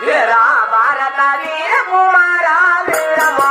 వీరా భారత వీర కుమార వీరమా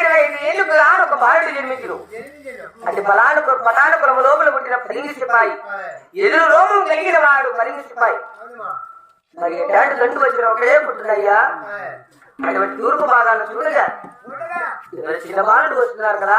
ఇరవై ఐదు ఏళ్ళు గాను ఒక బాలుడు జన్మించును. అది పలానుకు పటానుకులము లోపల పుట్టిన పరింగి సిపాయి. ఎదురు రోమం కలిగిన వాడు పరింగి సిపాయి. మరి ఎట్లాంటి గంటు వచ్చిన ఒకటే పుట్టినయ్యా అటువంటి తూర్పు భాగాన్ని చూడగా చిన్న బాలుడు వస్తున్నారు కదా.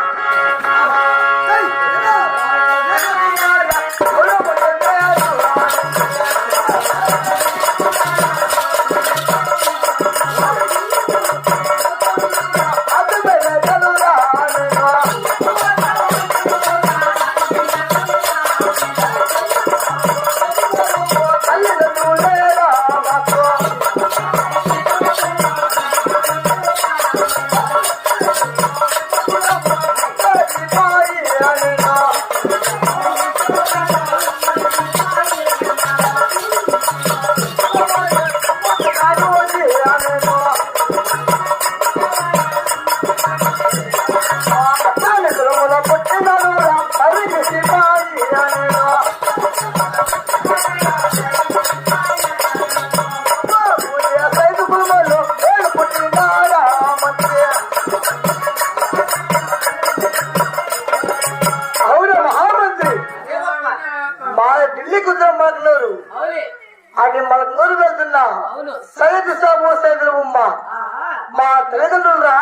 కుదిరం మాట్లాడు అది మనకు నూరు వెళ్తున్నా సైదు సాబు సైదులు ఉమ్మ. మా తల్లిదండ్రులు రా